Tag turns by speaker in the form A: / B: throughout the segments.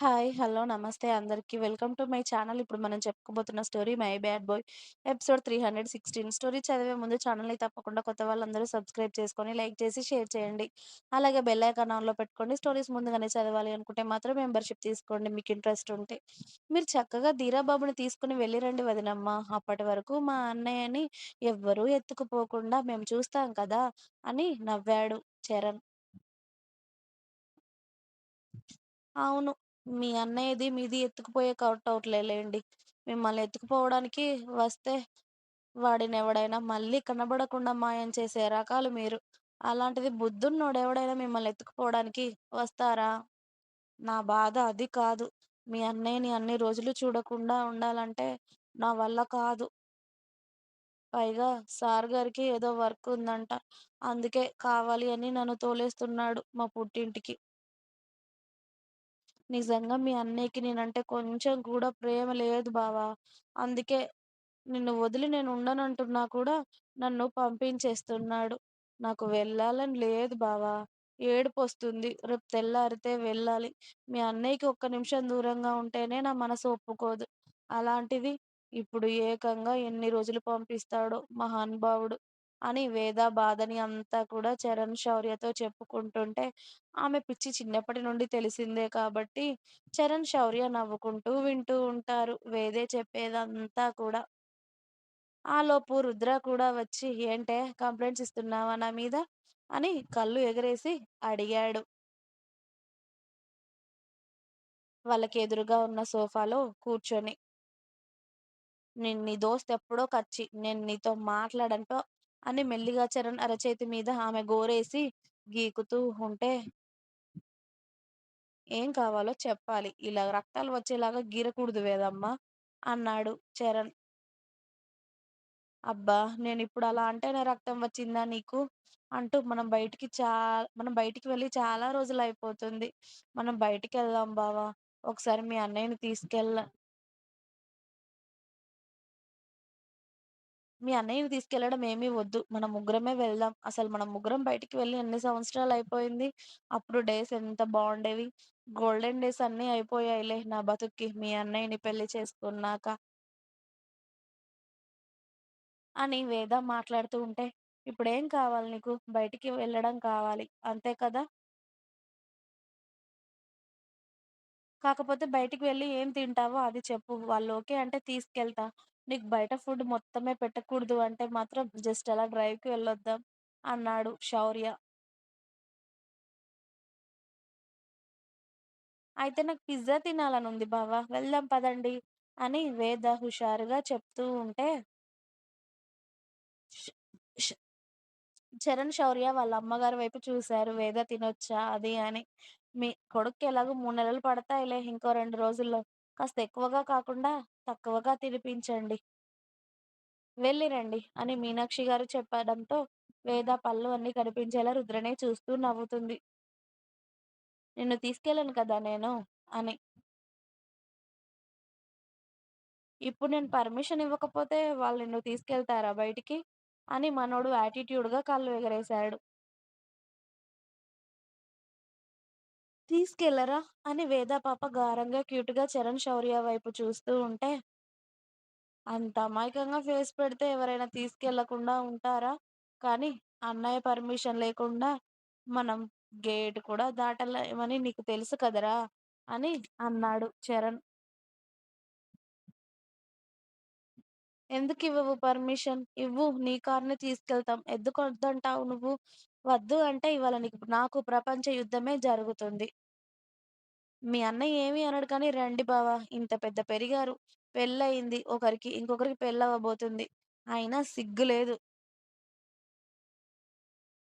A: Hi. Hello. Namaste అందరికి. Welcome to my channel. ఇప్పుడు మనం చెప్పుకోబోతున్న story 'my bad boy' episode 316. Story చదివే ముందు ఛానల్‌ని తప్పకుండా కొత్త వాళ్ళందరూ సబ్స్క్రైబ్ చేసుకొని, లైక్ చేసి, షేర్ చేయండి. అలాగే బెల్ ఐకాన్ ఆన్‌లో పెట్టుకోండి. స్టోరీస్ ముందుగానే చదవాలి అనుకుంటే మాత్రం మెంబర్‌షిప్ తీసుకోండి మీకు ఇంట్రెస్ట్ ఉంటే. మీరు చక్కగా ధీరాబాబుని తీసుకొని వెళ్ళిరండి వదినమ్మ. అప్పటి వరకు మా అన్నయ్యని ఎవ్వరూ ఎత్తుకుపోకుండా మేము చూస్తాం కదా! అని నవ్వాడు చరణ్. అవును. మీ అన్నయ్యది, మీది ఎత్తుకుపోయే కటౌట్‌లే లేండి మిమ్మల్ని ఎత్తుకుపోవడానికి వస్తే వాడినెవడైనా మళ్ళీ కనబడకుండా మాయం చేసే రకాలు మీరు. అలాంటిది బుద్ధున్నోడెవడైనా మిమ్మల్ని ఎత్తుకుపోవడానికి వస్తారా? నా బాధ అది కాదు. మీ అన్నయ్యని అన్ని రోజులు చూడకుండా ఉండాలంటే నా వల్ల కాదు. పైగా సార్ గారికి ఏదో వర్క్ ఉందంట. అందుకే కావాలి అని నన్ను తోలేస్తున్నాడు మా పుట్టింటికి. నిజంగా మీ అన్నయ్యకి నేనంటే కొంచెం కూడా ప్రేమ లేదు బావా అందుకే నిన్ను వదిలి నేను ఉండనంటున్నా కూడా నన్ను పంపించేస్తున్నాడు. నాకు వెళ్ళాలని లేదు బావ. ఏడుపొస్తుంది. రేపు తెల్లారితే వెళ్ళాలి. మీ అన్నయ్యకి ఒక్క నిమిషం దూరంగా ఉంటేనే నా మనసు ఒప్పుకోదు. అలాంటిది ఇప్పుడు ఏకంగా ఎన్ని రోజులు పంపిస్తాడో మహానుభావుడు అని వేద బాధని అంతా కూడా చరణ్, శౌర్యతో చెప్పుకుంటుంటే ఆమె పిచ్చి చిన్నప్పటి నుండి తెలిసిందే కాబట్టి చరణ్, శౌర్య నవ్వుకుంటూ వింటూ ఉంటారు. వేదే చెప్పేదంతా కూడా. ఆలోపు రుద్ర కూడా వచ్చి ఏంటే కంప్లైంట్స్ ఇస్తున్నావా నా మీద? అని కళ్ళు ఎగరేసి అడిగాడు. వాళ్ళకి ఎదురుగా ఉన్న సోఫాలో కూర్చొని. నేను నీ దోస్త్ ఎప్పుడో కచ్చి. నేను నీతో మాట్లాడను అని మెల్లిగా చరణ్ అరచేతి మీద ఆమె గోరేసి గీకుతూ ఉంటే ఏం కావాలో చెప్పాలి. ఇలా రక్తాలు వచ్చేలాగా గీరకూడదు వేదమ్మ అన్నాడు చరణ్. అబ్బా! నేను ఇప్పుడు అలా అంటేనే రక్తం వచ్చిందా నీకు? అంటూ మనం బయటికి చా మనం బయటికి వెళ్ళి చాలా రోజులు అయిపోతుంది మనం బయటికి వెళ్దాం బావా ఒకసారి మీ అన్నయ్యని తీసుకెళ్ళ మీ అన్నయ్యని తీసుకెళ్ళడం ఏమీ వద్దు. మనం ముగ్గురమే వెళ్దాం. అసలు మనం ముగ్గురం బయటికి వెళ్ళి ఎన్ని సంవత్సరాలయిపోయింది? అప్పుడు డేస్ ఎంత బాగుండేవి గోల్డెన్ డేస్ అన్నీ అయిపోయాయిలే నా బతుక్కి మీ అన్నయ్యని పెళ్ళి చేసుకున్నాక. అని వేద మాట్లాడుతూ ఉంటే, ఇప్పుడేం కావాలి నీకు? బయటికి వెళ్ళడం కావాలి. అంతే కదా! కాకపోతే బయటికి వెళ్ళి ఏం తింటావో అది చెప్పు. వాళ్ళు ఓకే అంటే తీసుకెళ్తా. నీకు బయట ఫుడ్ మొత్తమే పెట్టకూడదు అంటే మాత్రం జస్ట్ అలా డ్రైవ్‌కి వెళ్ళొద్దాం అన్నాడు శౌర్య. అయితే నాకు పిజ్జా తినాలని ఉంది బావ. వెళ్దాం పదండి అని వేద హుషారుగా చెప్తూ ఉంటే ష్ చరణ్, శౌర్య వాళ్ళ అమ్మగారి వైపు చూశారు వేద తినొచ్చా అది అని. మీ కొడుక్కి ఎలాగో మూడు నెలలు పడతాయిలే ఇంకో రెండు రోజుల్లో. కాస్త ఎక్కువగా కాకుండా తక్కువగా తినిపించండి. వెళ్ళిరండి అని మీనాక్షి గారు చెప్పడంతో వేద పళ్ళు అన్నీ కనిపించేలా రుద్రనే చూస్తూ నవ్వుతుంది. నిన్ను తీసుకెళ్ళను కదా నేను అని. ఇప్పుడు నేను పర్మిషన్ ఇవ్వకపోతే వాళ్ళు నిన్ను తీసుకెళ్తారా బయటికి? అని మనోడు యాటిట్యూడ్‌గా కళ్ళు ఎగరేశాడు. తీసుకెళ్ళరా? అని వేద పాప గారంగా క్యూట్‌గా చరణ్, శౌర్య వైపు చూస్తూ ఉంటే అంత అమాయకంగా ఫేస్ పెడితే ఎవరైనా తీసుకెళ్ళకుండా ఉంటారా? కానీ అన్నయ్య పర్మిషన్ లేకుండా మనం గేట్ కూడా దాటలేమని నీకు తెలుసు కదరా! అని అన్నాడు చరణ్. ఎందుకు ఇవ్వవు పర్మిషన్? ఇవ్వు నీ కార్ని తీసుకెళ్తాం. ఎందుకొద్దంటావు నువ్వు? వద్దు అంటే ఇవాళ నీకు నాకు ప్రపంచ యుద్ధమే జరుగుతుంది. మీ అన్నయ్య ఏమీ అనడు కానీ రండి బావా ఇంత పెద్ద పెరిగారు. పెళ్ళయింది ఒకరికి. ఇంకొకరికి పెళ్ళవబోతుంది అయినా సిగ్గు లేదు.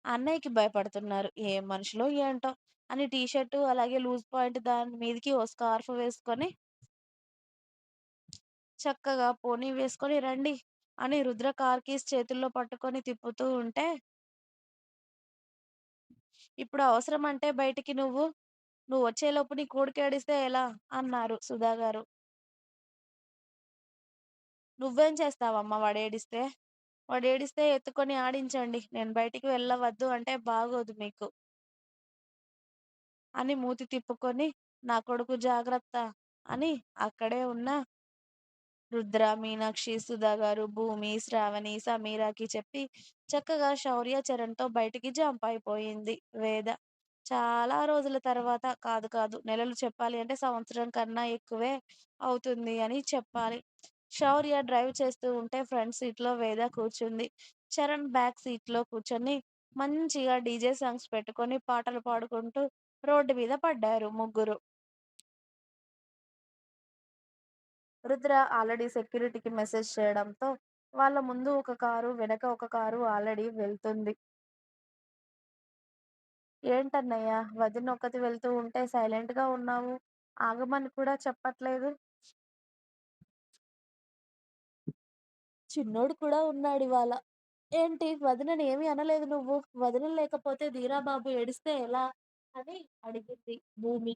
A: అన్నయ్యకి భయపడుతున్నారు. ఏం మనుషులో ఏంటో! అని టీ షర్టు అలాగే లూజ్ పాయింట్ దాని మీదకి ఓ స్కార్ఫ్ వేసుకొని చక్కగా పోనీ వేసుకొని రండి అని రుద్ర కార్ కీస్ చేతుల్లో పట్టుకొని తిప్పుతూ ఉంటే ఇప్పుడు అవసరమంటే బయటికి నువ్వు, నువ్వు వచ్చేలోపు నీ కొడుకేడిస్తే ఎలా? అన్నారు సుధాగారు. నువ్వేం చేస్తావమ్మా వాడేడిస్తే? వాడేడిస్తే ఎత్తుకొని ఆడించండి. నేను బయటికి వెళ్ళవద్దు అంటే బాగోదు మీకు. అని మూతి తిప్పుకొని నా కొడుకు జాగ్రత్త అని అక్కడే ఉన్న రుద్ర, మీనాక్షి, సుధా గారు, భూమి, శ్రావణి, సమీరాకి చెప్పి చక్కగా శౌర్య, చరణ్‌తో బయటికి జంప్ అయిపోయింది వేద. చాలా రోజుల తర్వాత కాదు కాదు నెలలు చెప్పాలి అంటే సంవత్సరం కన్నా ఎక్కువే అవుతుంది అని చెప్పాలి. శౌర్య డ్రైవ్ చేస్తూ ఉంటే ఫ్రంట్ సీట్‌లో వేద కూర్చుంది. చరణ్ బ్యాక్ సీట్‌లో కూర్చొని మంచిగా డీజే సాంగ్స్ పెట్టుకొని పాటలు పాడుకుంటూ రోడ్డు మీద పడ్డారు ముగ్గురు. రుద్ర ఆల్రెడీ సెక్యూరిటీకి మెసేజ్ చేయడంతో వాళ్ళ ముందు ఒక కారు, వెనక ఒక కారు ఆల్రెడీ వెళ్తుంది. ఏంటన్నయ్య వదిన ఒకటి వెళ్తూ ఉంటే సైలెంట్‌గా ఉన్నావు. ఆగమని కూడా చెప్పట్లేదు. చిన్నోడు కూడా ఉన్నాడు ఇవాళ ఏంటి వదినని ఏమీ అనలేదు నువ్వు? వదిన లేకపోతే ధీరాబాబు ఏడిస్తే ఎలా? అని అడిగింది భూమి.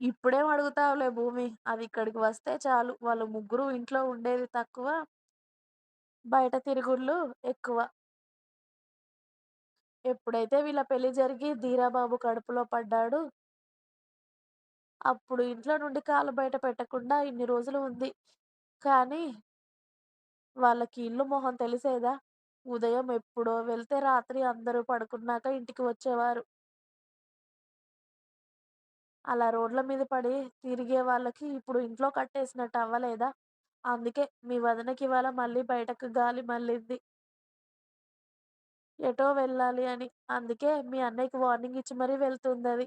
A: ఇప్పుడేం అడుగుతావులే భూమి. అది ఇక్కడికి వస్తే చాలు. వాళ్ళు ముగ్గురు ఇంట్లో ఉండేది తక్కువ. బయట తిరుగుళ్ళు ఎక్కువ. ఎప్పుడైతే వీళ్ళ పెళ్ళి జరిగి ధీరాబాబు కడుపులో పడ్డాడు అప్పుడు ఇంట్లో నుండి కాలు బయట పెట్టకుండా ఇన్ని రోజులు ఉంది. కానీ వాళ్ళకి ఇల్లు మొహం తెలిసేదా? ఉదయం ఎప్పుడో వెళ్తే రాత్రి అందరూ పడుకున్నాక ఇంటికి వచ్చేవారు. అలా రోడ్ల మీద పడి తిరిగే వాళ్ళకి ఇప్పుడు ఇంట్లో కట్టేసినట్టు అవ్వలేదా? అందుకే మీ వదినకివాళ మళ్ళీ బయటకు గాలి మళ్ళింది. ఎటో వెళ్ళాలి అని. అందుకే మీ అన్నయ్యకి వార్నింగ్ ఇచ్చి మరీ వెళ్తుంది అది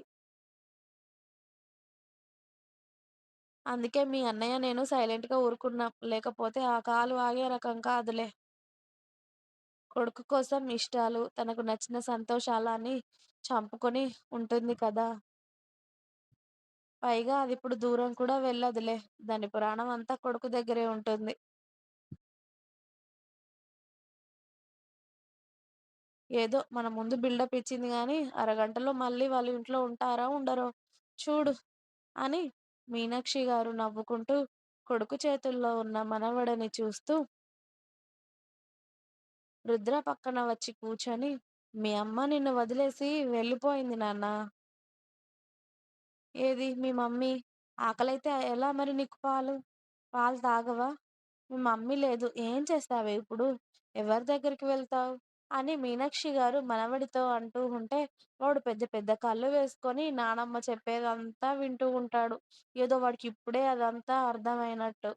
A: అందుకే మీ అన్నయ్య, నేను సైలెంట్‌గా ఊరుకున్నాం. లేకపోతే ఆ కాలు ఆగే రకం కాదులే. కొడుకు కోసం ఇష్టాలు, తనకు నచ్చిన సంతోషాలని చంపుకొని ఉంటుంది కదా! పైగా అది ఇప్పుడు దూరం కూడా వెళ్ళదులే. దాని ప్రాణం అంతా కొడుకు దగ్గరే ఉంటుంది. ఏదో మన ముందు బిల్డప్ ఇచ్చింది కానీ అరగంటలో మళ్ళీ వాళ్ళ ఇంట్లో ఉంటారా ఉండరో చూడు అని మీనాక్షి గారు నవ్వుకుంటూ కొడుకు చేతుల్లో ఉన్న మనవడని చూస్తూ రుద్ర పక్కన వచ్చి కూర్చొని, మీ అమ్మ నిన్ను వదిలేసి వెళ్ళిపోయింది నాన్న ఏది మీ మమ్మీ? ఆకలైతే ఎలా మరి నీకు పాలు? పాలు తాగవా? మీ మమ్మీ లేదు. ఏం చేస్తావే ఇప్పుడు? ఎవరి దగ్గరికి వెళ్తావు? అని మీనాక్షి గారు మనవడితో అంటూ ఉంటే, వాడు పెద్ద పెద్ద కళ్ళు వేసుకొని నానమ్మ చెప్పేదంతా వింటూ ఉంటాడు. ఏదో వాడికి ఇప్పుడే అదంతా అర్థమైనట్టు.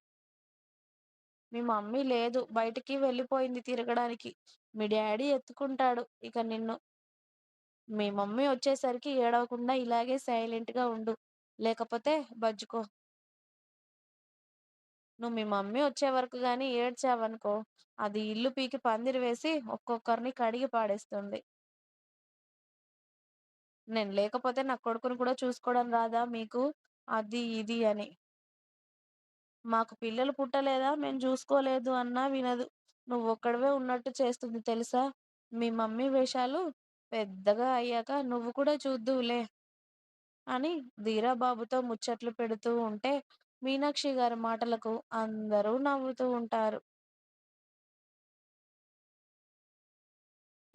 A: మీ మమ్మీ లేదు. బయటికి వెళ్ళిపోయింది తిరగడానికి. మీ డాడీ ఎత్తుకుంటాడు ఇక నిన్ను. మీ మమ్మీ వచ్చేసరికి ఏడవకుండా ఇలాగే సైలెంట్‌గా ఉండు. లేకపోతే బజ్జుకో. నువ్వు మీ మమ్మీ వచ్చే వరకు కానీ ఏడ్చావనుకో, అది ఇల్లు పీకి పందిరి వేసి ఒక్కొక్కరిని కడిగి పాడేస్తుంది. నేను లేకపోతే నా కొడుకుని కూడా చూసుకోవడం రాదా మీకు? అది ఇది అని. మాకు పిల్లలు పుట్టలేదా, మేము చూసుకోలేదు అన్నా వినదు. నువ్వొక్కడివే ఉన్నట్టు చేస్తుంది తెలుసా? మీ మమ్మీ వేషాలు పెద్దగా అయ్యాక నువ్వు కూడా చూద్దువులే. అని ధీరాబాబుతో ముచ్చట్లు పెడుతూ ఉంటే, మీనాక్షి గారి మాటలకు అందరూ నవ్వుతూ ఉంటారు.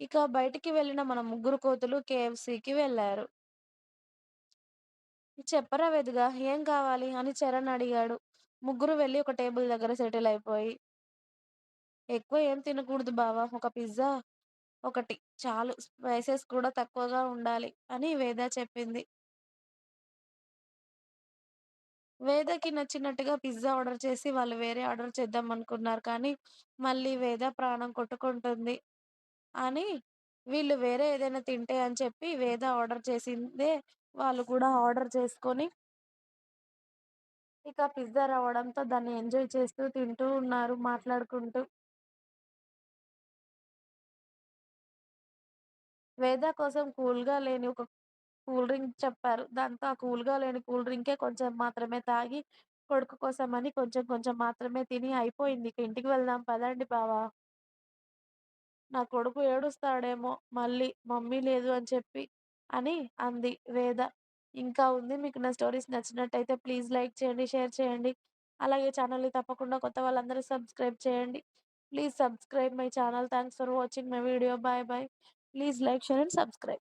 A: ఇక బయటికి వెళ్ళిన మన ముగ్గురు కోతులు కేఎఫ్‌సీకి వెళ్ళారు. చెప్పరా వెదుగా ఏం కావాలి? అని చరణ్ అడిగాడు. ముగ్గురు వెళ్ళి ఒక టేబుల్ దగ్గర సెటిల్ అయిపోయి ఎక్కువ ఏం తినకూడదు బావా ఒక పిజ్జా ఒకటి చాలు. స్పైసెస్ కూడా తక్కువగా ఉండాలి అని వేద చెప్పింది. వేదకి నచ్చినట్టుగా పిజ్జా ఆర్డర్ చేసి వాళ్ళు వేరే ఆర్డర్ చేద్దాం అనుకున్నారు కానీ, మళ్ళీ వేద ప్రాణం కొట్టుకుంటుంది అని వీళ్ళు వేరే ఏదైనా తింటే అని చెప్పి వేద ఆర్డర్ చేసిందే వాళ్ళు కూడా ఆర్డర్ చేసుకొని ఇక పిజ్జా రావడంతో దాన్ని ఎంజాయ్ చేస్తూ తింటూ ఉన్నారు మాట్లాడుకుంటూ. వేద కోసం కూల్‌గా లేని ఒక కూల్ డ్రింక్ చెప్పారు. దాంతో ఆ కూల్‌గా లేని కూల్ డ్రింకే కొంచెం మాత్రమే తాగి, కొడుకు కోసమని కొంచెం కొంచెం మాత్రమే తిని అయిపోయింది. ఇక ఇంటికి వెళ్దాం పదండి బావ. నా కొడుకు ఏడుస్తాడేమో మళ్ళీ మమ్మీ లేదు అని చెప్పి అని అంది వేద. ఇంకా ఉంది. మీకు నా స్టోరీస్ నచ్చినట్టయితే ప్లీజ్ లైక్ చేయండి, షేర్ చేయండి. అలాగే ఛానల్‌ని తప్పకుండా కొత్త వాళ్ళందరూ సబ్స్క్రైబ్ చేయండి. Please subscribe my channel. Thanks for watching my video. Bye bye. Please like, share and subscribe.